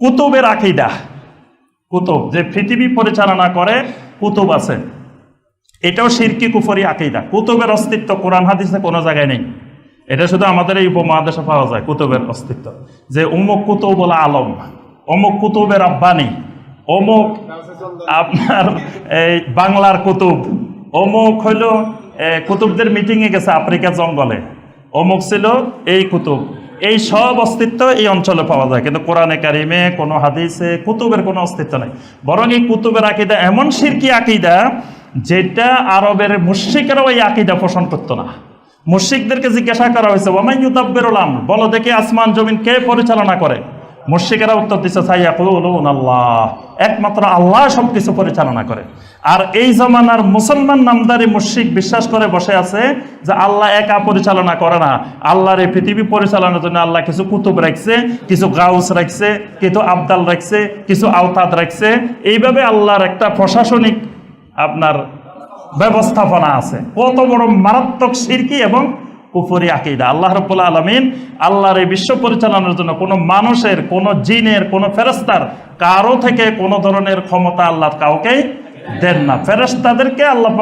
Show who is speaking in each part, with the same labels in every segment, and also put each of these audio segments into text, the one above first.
Speaker 1: কুতুবের আকিদা। কুতুব, যে পৃথিবী পরিচালনা করে, কুতুব আছে। এটাও শিরকি কুফরি আকিদা। কুতুবের অস্তিত্ব কোরআন হাদিসে কোনো জায়গায় নেই। এটা শুধু আমাদের এই উপমহাদেশে পাওয়া যায়, কুতুবের অস্তিত্ব। যে অমুক কুতুব বলা আলম, অমুক কুতুবের আব্বানি, অমুক আপনার এই বাংলার কুতুব, অমুক হইল কুতুবদের মিটিংয়ে গেছে আফ্রিকা জঙ্গলে, অমুক ছিল এই কুতুব। এই সব অস্তিত্ব এই অঞ্চলে পাওয়া যায়। কিন্তু কোরআনে কারিমে কোনো হাদিসে কুতুবের কোনো অস্তিত্ব নেই। বরং এই কুতুবের আকিদা এমন সিরকি আকিদা যেটা আরবের মুশ্রিকেরাও এই আকিদা পোষণ করতো না। মুশ্রিকদেরকে জিজ্ঞাসা করা হয়েছে ওমাই ইউতাব্বের বলো, দেখে আসমান জমিন কে পরিচালনা করে? মুশ্রিকেরা উত্তর দিচ্ছে আল্লাহ। একমাত্র আল্লাহ সব কিছু পরিচালনা করে। আর এই জমানার মুসলমান নামদারি মুর্শিক বিশ্বাস করে বসে আছে যে আল্লাহ একা পরিচালনা করে না। আল্লাহর এই পৃথিবী পরিচালনার জন্য আল্লাহ কিছু কুতুব রাখছে, কিছু গাউস রাখছে, কিছু আবদাল রাখছে, কিছু আওতাদ রাখছে। এইভাবে আল্লাহর একটা প্রশাসনিক আপনার ব্যবস্থাপনা আছে। কত বড় মারাত্মক সিরকি এবং কুফরি আকিদা। আল্লাহ রব্বুল আলমিন আল্লাহর এই বিশ্ব পরিচালনার জন্য কোনো মানুষের, কোনো জিনের, কোনো ফেরস্তার কারও থেকে কোনো ধরনের ক্ষমতা আল্লাহ কাউকেই দেন না। ফেরেস্তাদেরকে আল্লাহ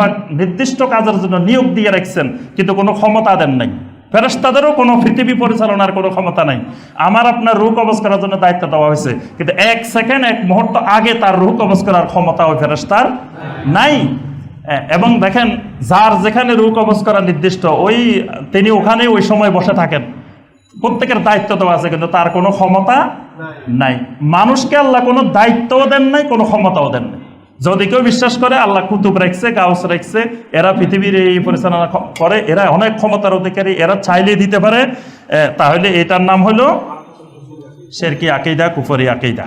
Speaker 1: নির্দিষ্ট কাজের জন্য নিয়োগ দিয়ে রাখছেন, কিন্তু কোনো ক্ষমতা দেন নাই। ফেরেস্তাদেরও কোনো পৃথিবী পরিচালনার কোনো ক্ষমতা নাই। আমার আপনার রূহ কবজ করার জন্য দায়িত্ব দেওয়া হয়েছে, কিন্তু এক সেকেন্ড, এক মুহূর্ত আগে তার রূহ কবজ করার ক্ষমতা ওই ফেরেস্তার নাই। এবং দেখেন যার যেখানে রূহ কবজ করা নির্দিষ্ট ওই তিনি ওখানে ওই সময় বসে থাকেন। প্রত্যেকের দায়িত্ব তো আছে কিন্তু তার কোনো ক্ষমতা নাই। মানুষকে আল্লাহ কোনো দায়িত্বও দেন নাই কোনো ক্ষমতাও দেন নাই। যদি কেউ বিশ্বাস করে আল্লাহ কুতুব রাখছে গাউস রাখছে এরা পৃথিবীর এই পরিচালনা করে এরা অনেক ক্ষমতার অধিকারী এরা চাইলে দিতে পারে। তাহলে এটার নাম হলো শেরকি আকিদা কুফরি আকিদা।